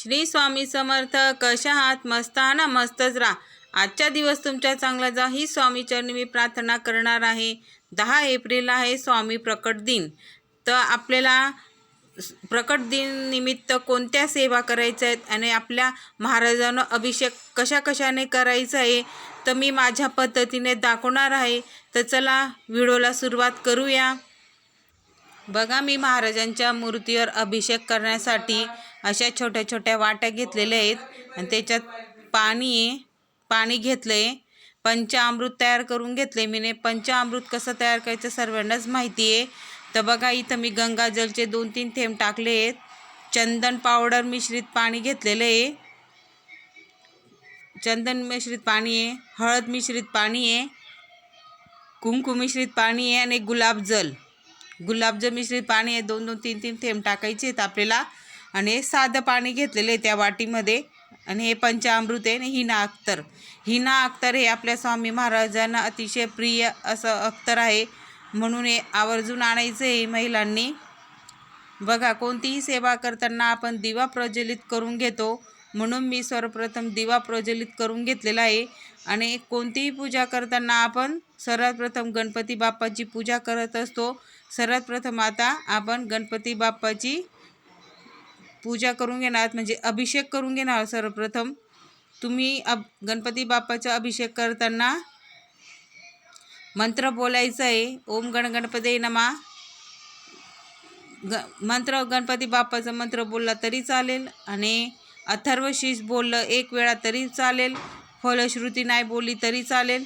श्री स्वामी समर्थ कशा आहात? मस्त ना? मस्तच राहा. आजचा दिवस तुमच्या चांगला जा ही स्वामीचरणी मी प्रार्थना करणार आहे. दहा एप्रिल आहे स्वामी प्रकट दिन. तर आपल्याला प्रकट दिन निमित्त कोणत्या सेवा करायच्या आहेत आणि आपल्या महाराजांना अभिषेक कशा कशाने करायचा आहे तर मी माझ्या पद्धतीने दाखवणार आहे. तर चला व्हिडिओला सुरुवात करूया. बघा मी महाराजांच्या मूर्तीवर अभिषेक करण्यासाठी अशा छोट्या छोट्या वाट्या घेतलेल्या आहेत आणि त्याच्यात पाणी आहे पाणी घेतलं आहे पंचामृत तयार करून घेतले मीने पंचामृत कसं तयार करायचं सर्वांनाच माहिती आहे. तर बघा इथं मी गंगाजलचे दोन तीन थेंब टाकले आहेत. चंदन पावडर मिश्रित पाणी घेतलेलं आहे. चंदन मिश्रित पाणी आहे हळद मिश्रित पाणी आहे कुंकू मिश्रित पाणी आहे आणि गुलाबजल. गुलाबजल मिश्रित पाणी आहे. दोन दोन तीन तीन थेंब टाकायचे आहेत आपल्याला. आणि हे साधं पाणी घेतलेलं आहे त्या वाटीमध्ये. आणि हे पंचामृत आहे आणि हिना अख्तर. हिना अख्तर हे आपल्या स्वामी महाराजांना अतिशय प्रिय असं अख्तर आहे. म्हणून हे आवर्जून आणायचं आहे महिलांनी. बघा कोणतीही सेवा करताना आपण दिवा प्रज्वलित करून घेतो. म्हणून मी सर्वप्रथम दिवा प्रज्वलित करून घेतलेला आहे. आणि कोणतीही पूजा करताना आपण सर्वात प्रथम गणपती बाप्पाची पूजा करत असतो. सर्वात प्रथम आता आपण गणपती बाप्पाची पूजा करून घेणार म्हणजे अभिषेक करून घेणार सर्वप्रथम. तुम्ही अब गणपती बाप्पाचा अभिषेक करताना मंत्र बोलायचं आहे. ओम गण गणपती नमा. ग मंत्र गणपती बाप्पाचा मंत्र बोलला तरी चालेल आणि अथर्वशीष बोललं एक वेळा तरी चालेल. फलश्रुती नाही बोलली तरी चालेल.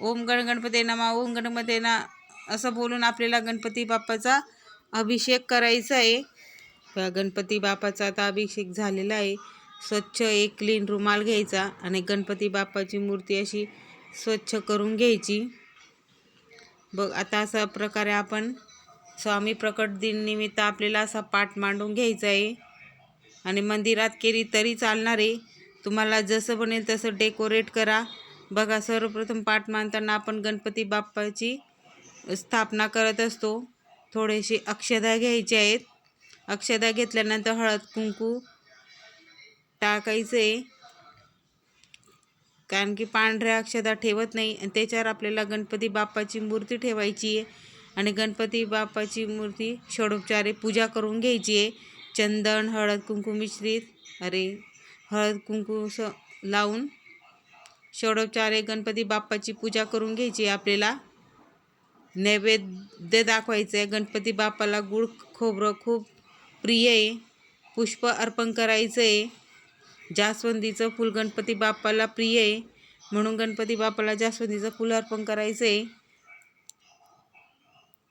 ओम गण गणपती नमा ओम गणपती ना असं बोलून आपल्याला गणपती बाप्पाचा अभिषेक करायचा आहे. गणपती बाप्पाचा आता अभिषेक झालेला आहे. स्वच्छ एक क्लीन रुमाल घ्यायचा आणि गणपती बाप्पाची मूर्ती अशी स्वच्छ करून घ्यायची. बघ आता अशा प्रकारे आपण स्वामी प्रकट दिननिमित्त आपल्याला असा पाठ मांडून घ्यायचा आहे. आणि मंदिरात केली तरी चालणार आहे. तुम्हाला जसं बनेल तसं डेकोरेट करा. बघा सर्वप्रथम पाठ मांडताना आपण गणपती बाप्पाची स्थापना करत असतो. थोडेसे अक्षदा घ्यायचे आहेत. अक्षदा घेतल्यानंतर हळद कुंकू टाकायचं. आहे कारण की पांढऱ्या अक्षदा ठेवत नाही आणि त्याच्यावर आपल्याला गणपती बाप्पाची मूर्ती ठेवायची आहे. आणि गणपती बाप्पाची मूर्ती षडोपचारे पूजा करून घ्यायची आहे. चंदन हळद कुंकू मिश्रित अरे हळद कुंकू स लावून षडोपचारे गणपती बाप्पाची पूजा करून घ्यायची आहे आपल्याला. नैवेद्य दाखवायचं आहे. गणपती बाप्पाला गुळ खोबरं खूप प्रिय आहे पुष्प अर्पण करायचं. आहे जास्वंदीचं फूल गणपती बाप्पाला प्रिय आहे म्हणून गणपती बाप्पाला जास्वंदीचं फूल अर्पण करायचं. आहे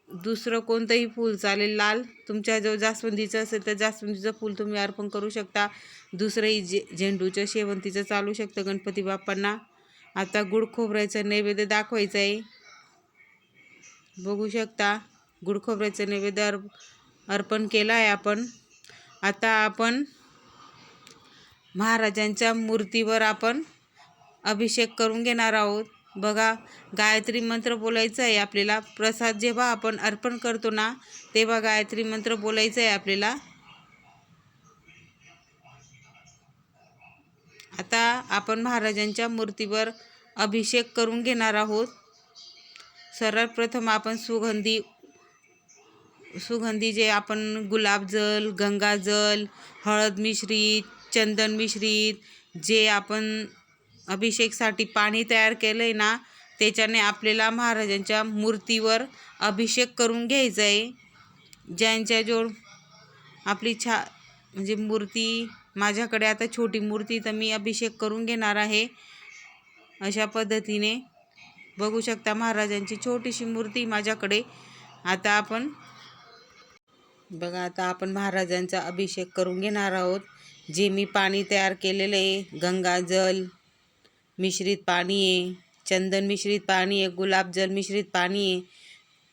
दुसरं कोणतंही फूल चालेल लाल तुमच्याजवळ जास्वंदीचं असेल तर जास्वंदीचं फूल तुम्ही अर्पण करू शकता. दुसरंही जे झेंडूचं शेवंतीचं चालू शकतं गणपती बाप्पांना. आता गुड खोबऱ्याचं नैवेद्य दाखवायचं आहे बघू शकता गुड खोबऱ्याचं नैवेद्य अर्प अर्पण केलं आहे आपण. आता आपण महाराजांच्या मूर्तीवर आपण अभिषेक करून घेणार आहोत. बघा गायत्री मंत्र बोलायचं आहे आपल्याला. प्रसाद जेव्हा आपण अर्पण करतो ना तेव्हा गायत्री मंत्र बोलायचं आहे आपल्याला. आता आपण महाराजांच्या मूर्तीवर अभिषेक करून घेणार आहोत. सर्वप्रथम आपण सुगंधी सुगंधी जे आपण गुलाबजल गंगाजल हळद मिश्रित चंदन मिश्रित जे आपण अभिषेकसाठी पाणी तयार केलं आहे ना त्याच्याने आपल्याला महाराजांच्या मूर्तीवर अभिषेक करून घ्यायचा आहे ज्यांच्याजवळ आपली छा म्हणजे मूर्ती माझ्याकडे आता छोटी मूर्ती तर मी अभिषेक करून घेणार आहे. अशा पद्धतीने बघू शकता महाराजांची छोटीशी मूर्ती माझ्याकडे. आता आपण बघा आता आपण महाराजांचा अभिषेक करून घेणार आहोत. जे मी पाणी तयार केलेलं आहे गंगाजल मिश्रित पाणी आहे चंदन मिश्रित पाणी आहे गुलाबजल मिश्रित पाणी आहे.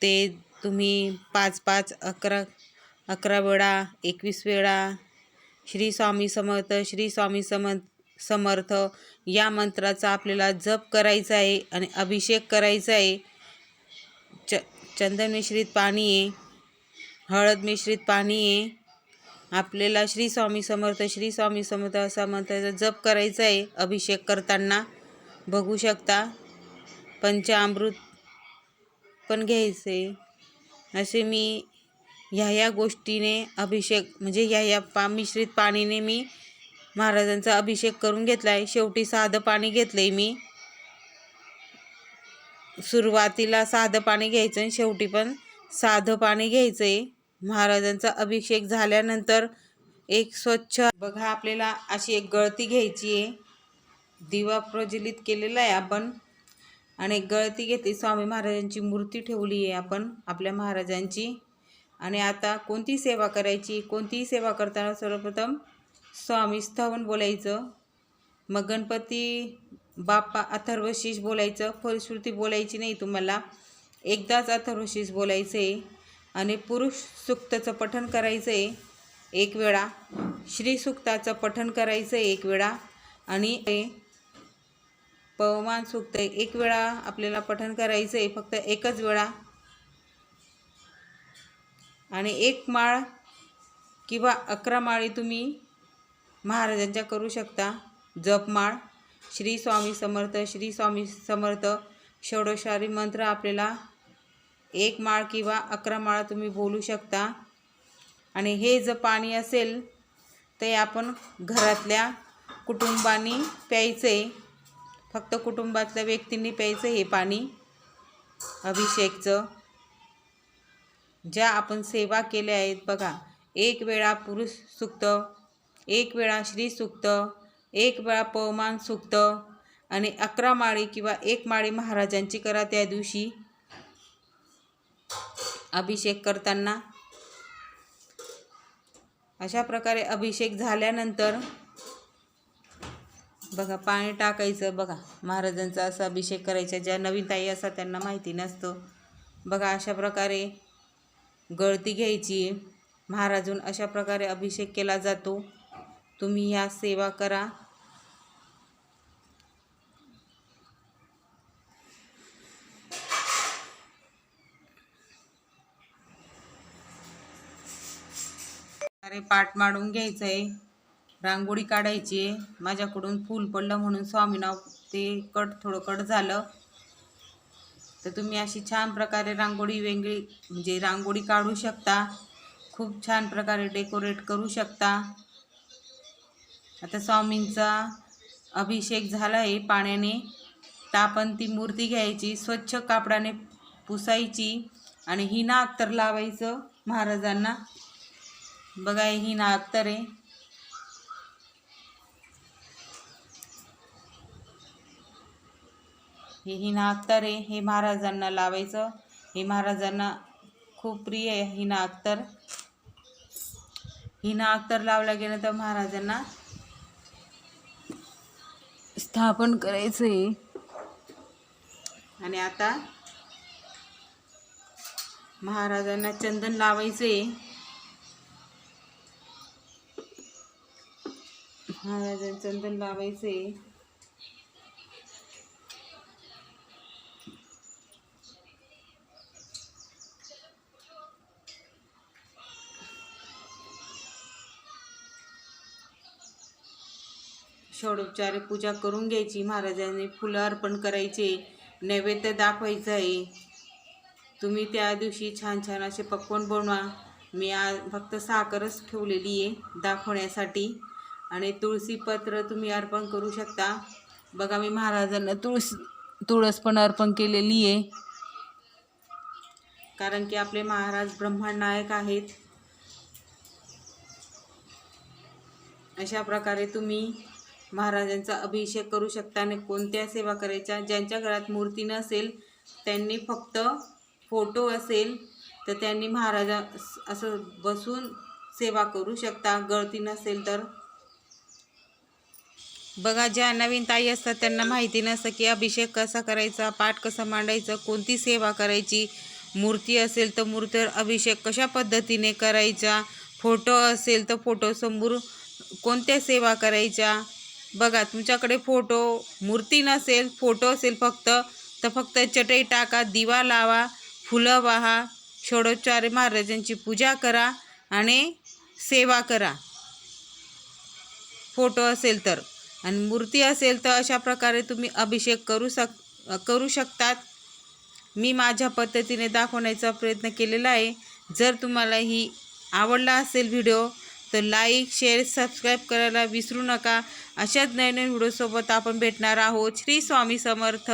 ते तुम्ही पाच पाच अकरा अकरा वेळा एकवीस वेळा श्री स्वामी समर्थ श्री स्वामी सम समर्थ या मंत्राचा आपल्याला जप करायचा आहे आणि अभिषेक करायचा आहे. च चंदन मिश्रित पाणी आहे. हळद मिश्रित पाणी आहे. आपल्याला श्री स्वामी समर्थ श्री स्वामी समर्थ असा मंत्राचा जप करायचा आहे अभिषेक करताना. बघू शकता पंचामृत पण घ्यायचं. आहे असे मी ह्या ह्या गोष्टीने अभिषेक म्हणजे ह्या ह्या पा मिश्रित पाणीने मी महाराजांचा अभिषेक करून घेतला आहे शेवटी साधं पाणी घेतलं आहे मी. सुरुवातीला साधं पाणी घ्यायचं आणि शेवटी पण साधं पाणी घ्यायचं आहे महाराजांचा अभिषेक झाल्यानंतर एक स्वच्छ बघा आपल्याला अशी एक गळती घ्यायची आहे. दिवा प्रज्वलित केलेला आहे आपण. आणि एक गळती घेते. स्वामी महाराजांची मूर्ती ठेवली आहे आपण आपल्या महाराजांची. आणि आता कोणती सेवा करायची? कोणतीही सेवा करताना सर्वप्रथम स्वामी स्थवन बोलायचं. मग गणपती बाप्पा अथर्वशीष बोलायचं. फलश्रुती बोलायची नाही तुम्हाला. एकदाच अथर्वशीष बोलायचं आहे आणि पुरुष सुक्ताचं पठण करायचं आहे एक वेळा श्रीसुक्ताचं पठण करायचं आहे एक वेळा आणि पवमान सुक्त एक वेळा आपल्याला पठण करायचं आहे फक्त एकच वेळा. आणि एक माळ किंवा अकरा माळी तुम्ही महाराजांच्या करू शकता. जपमाळ श्री स्वामी समर्थ श्री स्वामी समर्थ षोडशारी मंत्र आपल्याला एक माळ किंवा अकरा माळ तुम्ही बोलू शकता. आणि हे जर पाणी असेल ते आपण घरातल्या कुटुंबानी प्यायचं. आहे फक्त कुटुंबातल्या व्यक्तींनी प्यायचं हे पाणी. अभिषेकचं. ज्या आपण सेवा केल्या आहेत बघा एक वेळा पुरुष सुक्त एक वेळा श्री सुक्त एक वेळा पवमान सुक्त. आणि अकरा माळी किंवा एक माळी महाराजांची करा त्या दिवशी. अभिषेक करताना. अशा प्रकारे अभिषेक झाल्यानंतर बघा पाणी टाकायचं बघा महाराजांचा असा अभिषेक करायचा ज्या नवीन ताई असा त्यांना माहिती नसतं. बघा अशा प्रकारे गळती घ्यायची. महाराजून अशा प्रकारे अभिषेक केला जातो. तुम्ही ह्या सेवा करा. अरे पाठ मांडून घ्यायचं आहे रांगोळी काढायची आहे. माझ्याकडून फूल पडलं म्हणून स्वामीनाव ते कट थोडं कट झालं. तर तुम्ही अशी छान प्रकारे रांगोळी वेगळी म्हणजे रांगोळी काढू शकता. खूप छान प्रकारे डेकोरेट करू शकता. आता स्वामींचा अभिषेक झाला आहे पाण्याने. तर आपण ती मूर्ती घ्यायची स्वच्छ कापडाने पुसायची आणि हिना अख्तर लावायचं महाराजांना. बघा ही हिना अत्तर आहे. हे हिना अख्तर आहे. हे महाराजांना लावायचं. हे महाराजांना खूप प्रिय आहे हिना अख्तर हिना अख्तर लावला गेलं तर महाराजांना स्थापन करायचं आहे आणि आता महाराजांना चंदन लावायचं आहे महाराजांना चंदन लावायचं. आहे पूजा करून घ्यायची. महाराजांनी फुलं अर्पण करायचे. नैवेद्य दाखवायचं आहे तुम्ही त्या दिवशी छान छान असे पक्वान बनवा. मी आज फक्त साखरच ठेवलेली आहे दाखवण्यासाठी. आणि तुळशीपत्र तुम्ही अर्पण करू शकता. बघा मी महाराजांना तुळस तुळस पण अर्पण केलेली आहे. कारण की आपले महाराज ब्रह्मांड नायक आहेत. अशा प्रकारे तुम्ही महाराजांचा अभिषेक करू शकता आणि कोणत्या सेवा करायच्या ज्यांच्या घरात मूर्ती नसेल त्यांनी फक्त फोटो असेल तर त्यांनी महाराजा असं बसून सेवा करू शकता. गळती नसेल तर बघा ज्या नवीन ताई असतात त्यांना माहिती नसतं की अभिषेक कसा करायचा पाठ कसा मांडायचा कोणती सेवा करायची मूर्ती असेल तर मूर्तीवर अभिषेक कशा पद्धतीने करायचा फोटो असेल तर फोटोसमोर कोणत्या सेवा करायच्या? बघा तुमच्याकडे फोटो मूर्ती नसेल फोटो असेल फक्त तर फक्त चटई टाका दिवा लावा फुलं वाहा षोडोपचारे महाराजांची पूजा करा आणि सेवा करा. फोटो असेल तर. आणि मूर्ती असेल तर अशा प्रकारे तुम्ही अभिषेक करू शक करू शकतात. मी माझ्या पद्धतीने दाखवण्याचा प्रयत्न केलेला आहे. जर तुम्हाला ही आवडला असेल व्हिडिओ तर लाईक शेअर सबस्क्राईब करायला विसरू नका. अशाच नवीन व्हिडिओसोबत आपण भेटणार आहोत. श्री स्वामी समर्थ.